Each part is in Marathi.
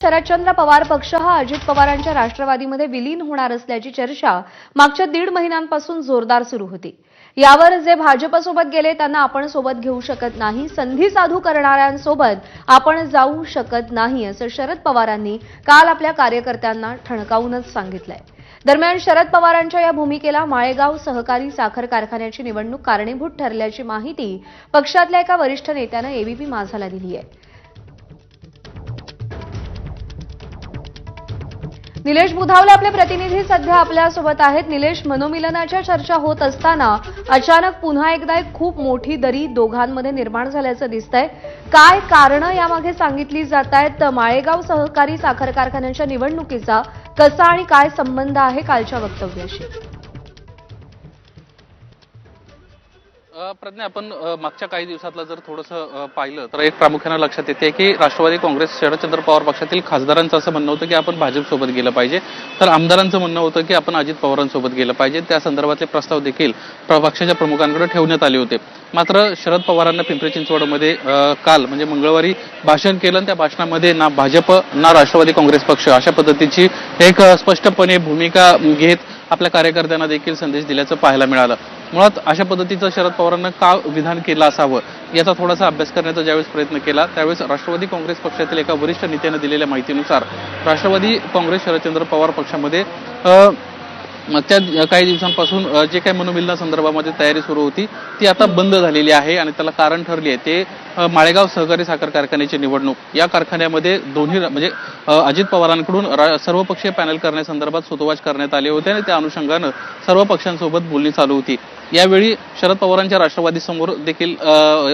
शरदचंद्र पवार पक्ष हा अजित पवारांच्या राष्ट्रवादीमध्ये विलीन होणार असल्याची चर्चा मागच्या दीड महिन्यांपासून जोरदार सुरू होती. यावर जे भाजपसोबत गेले त्यांना आपण सोबत घेऊ शकत नाही. संधी साधू करणाऱ्यांसोबत आपण जाऊ शकत नाही असं शरद पवारांनी काल आपल्या कार्यकर्त्यांना ठणकावूनच सांगितलंय. दरम्यान शरद पवारांच्या या भूमिकेला माळेगाव सहकारी साखर कारखान्याची निवडणूक कारणीभूत ठरल्याची माहिती पक्षातल्या एका वरिष्ठ नेत्यानं एबीपी माझाला दिली आहे निलेश बुधावला आपले प्रतिनिधी सध्या आपल्यासोबत आहेत. निलेश मनोमिलनाच्या चर्चा होत असताना अचानक पुन्हा एकदा एक खूप मोठी दरी दोघांमध्ये निर्माण झाल्याचं दिसतंय. काय कारणं यामागे सांगितली जात आहेत माळेगाव सहकारी साखर कारखान्यांच्या निवडणुकीचा कसा आणि काय संबंध आहे कालच्या वक्तव्याशी? प्रज्ञा आपण मागच्या काही दिवसातलं जर थोडंसं पाहिलं तर एक प्रामुख्यानं लक्षात येते की राष्ट्रवादी काँग्रेस शरदचंद्र पवार पक्षातील खासदारांचं असं म्हणणं होतं की आपण भाजपसोबत गेलं पाहिजे. तर आमदारांचं म्हणणं होतं की आपण अजित पवारांसोबत गेलं पाहिजे. त्या संदर्भातले प्रस्ताव देखील प्र- पक्षाच्या प्रमुखांकडे ठेवण्यात आले होते. मात्र शरद पवारांना पिंपरी चिंचवडमध्ये काल म्हणजे मंगळवारी भाषण केलं आणि त्या भाषणामध्ये ना भाजप ना राष्ट्रवादी काँग्रेस पक्ष अशा पद्धतीची एक स्पष्टपणे भूमिका घेत आपल्या कार्यकर्त्यांना देखील संदेश दिल्याचं पाहायला मिळालं. मुळात अशा पद्धतीचं शरद पवारांना का विधान केलं असावं? याचा थोडासा अभ्यास करण्याचा ज्यावेळेस प्रयत्न केला त्यावेळेस राष्ट्रवादी काँग्रेस पक्षातील एका वरिष्ठ नेत्यानं दिलेल्या माहितीनुसार राष्ट्रवादी काँग्रेस शरदचंद्र पवार पक्षामध्ये मागच्या काही दिवसांपासून जे काही मनोमिलना संदर्भामध्ये तयारी सुरू होती ती आता बंद झालेली आहे आणि त्याला कारण ठरली आहे. ते माळेगाव सहकारी साखर कारखान्याची निवडणूक. या कारखान्यामध्ये दोन्ही म्हणजे अजित पवारांकडून सर्वपक्षीय पॅनल करण्यासंदर्भात सुतोवाच करण्यात आले होते आणि त्या अनुषंगानं सर्व पक्षांसोबत बोलणी चालू होती. यावेळी शरद पवारांच्या राष्ट्रवादी समोर देखील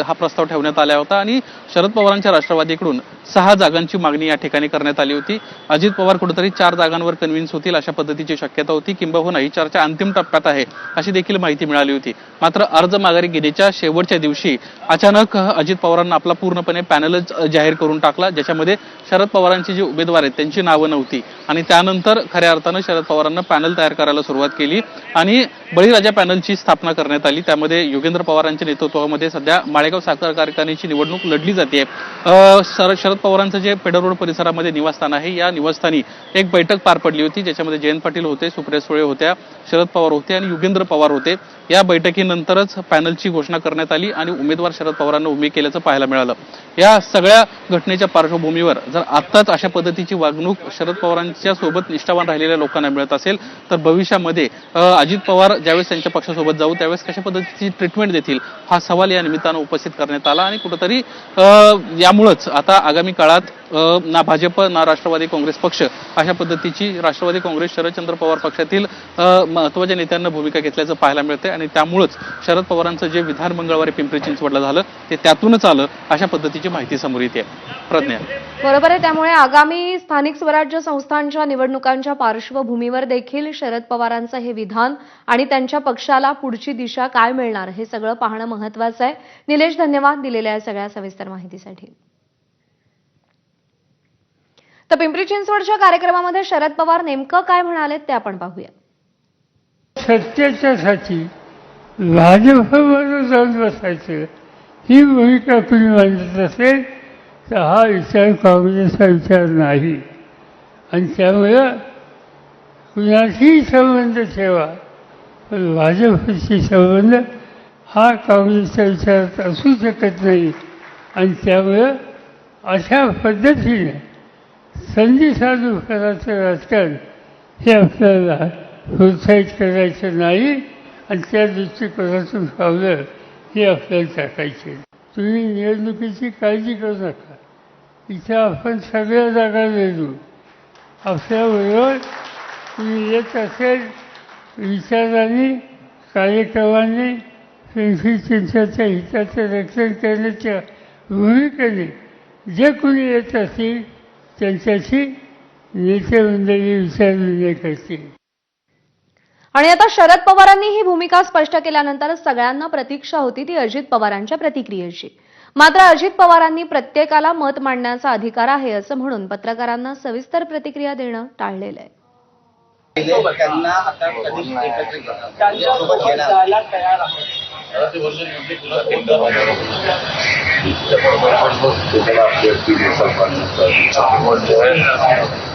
हा प्रस्ताव ठेवण्यात आला होता आणि शरद पवारांच्या राष्ट्रवादीकडून सहा जागांची मागणी या ठिकाणी करण्यात आली होती. अजित पवार कुठेतरी चार जागांवर कन्व्हिन्स होतील अशा पद्धतीची शक्यता होती. किंबहुना ही चर्चा अंतिम टप्प्यात आहे अशी देखील माहिती मिळाली होती. मात्र अर्ज माघारी घेण्याच्या शेवटच्या दिवशी अचानक अजित पवारांना आपला पूर्णपणे पॅनलच जाहीर करून टाकला ज्याच्यामध्ये शरद पवारांची जी उमेदवार आहेत त्यांची नावं नव्हती. आणि त्यानंतर खऱ्या अर्थानं शरद पवारांना पॅनल तयार करायला सुरुवात केली आणि बळीराजा पॅनलची स्थापना करण्यात आली. त्यामध्ये योगेंद्र पवारांच्या नेतृत्वामध्ये सध्या माळेगाव साखर कारखान्याची निवडणूक लढली जाते. शरद पवारांचं जे पेडर रोड परिसरामध्ये निवासस्थान आहे या निवासस्थानी एक बैठक पार पडली होती ज्याच्यामध्ये जयंत पाटील होते सुप्रिया सुळे होत्या शरद पवार होते आणि युगेंद्र पवार होते. या बैठकीनंतरच पॅनलची घोषणा करण्यात आली आणि उमेदवार शरद पवारांना उभे केल्याचं पाहायला मिळालं. या सगळ्या घटनेच्या पार्श्वभूमीवर जर आत्ताच अशा पद्धतीची वागणूक शरद पवारांच्या सोबत निष्ठावान राहिलेल्या लोकांना मिळत असेल तर भविष्यामध्ये अजित पवार ज्यावेळेस त्यांच्या पक्षासोबत जाऊ त्यावेळेस कशा पद्धतीची ट्रीटमेंट देतील हा सवाल या निमित्तानं उपस्थित करण्यात आला. आणि कुठंतरी यामुळंच आता आगामी काळात ना भाजप ना राष्ट्रवादी काँग्रेस पक्ष अशा पद्धतीची राष्ट्रवादी काँग्रेस शरदचंद्र पवार पक्षातील महत्त्वाच्या महत्त्वाच्या नेत्यांना भूमिका घेतल्याचं पाहायला मिळतंय आणि त्यामुळंच शरद पवारांचं जे विधान मंगळवारी पिंपरी चिंचवडला झालं ते त्यातूनच आलं अशा पद्धतीची माहिती समोर येते. प्रज्ञा. बरोबर आहे त्यामुळे आगामी स्थानिक स्वराज्य संस्थांच्या निवडणुकांच्या पार्श्वभूमीवर देखील शरद पवारांचं हे विधान आणि त्यांच्या पक्षाला पुढची दिशा काय मिळणार हे सगळं पाहणं महत्वाचं आहे. निलेश धन्यवाद दिलेल्या या सगळ्या सविस्तर माहितीसाठी. तर पिंपरी चिंचवडच्या कार्यक्रमामध्ये शरद पवार नेमकं काय म्हणाले ते आपण पाहूया. सत्याच्यासाठी भाजपबरोबर जाऊन बसायचं. ही भूमिका कुणी मांडत असेल तर हा विचार काँग्रेसचा विचार नाही. आणि त्यामुळं कुणाशीही संबंध ठेवा पण भाजपशी संबंध हा काँग्रेसच्या विचारात असू शकत नाही. आणि त्यामुळं अशा पद्धतीने संधी साधू करायचं राजकारण हे आपल्याला प्रोत्साहित करायचं नाही आणि त्या दृष्टिकोनातून पावलं हे आपल्याला टाकायचे. तुम्ही निवडणुकीची काळजी करू नका. इथे आपण सगळ्या जागा देऊ आपल्याबरोबर तुम्ही येत असेल विचाराने कार्यक्रमाने पिंपरी चिंताच्या हिताचं रक्षण करण्याच्या भूमिकेने. जे कोणी येत असतील त्यांच्याशी नेते मंडळी विचारविनिमय करतील आणि आता शरद पवारांनी ही भूमिका स्पष्ट केल्यानंतर सगळ्यांना प्रतीक्षा होती ती अजित पवारांच्या प्रतिक्रियेची. मात्र अजित पवारांनी प्रत्येकाला मत मांडण्याचा अधिकार आहे असं म्हणून पत्रकारांना सविस्तर प्रतिक्रिया देणं टाळलेलं आहे. त्यांना आता कधी एकत्र घेणार?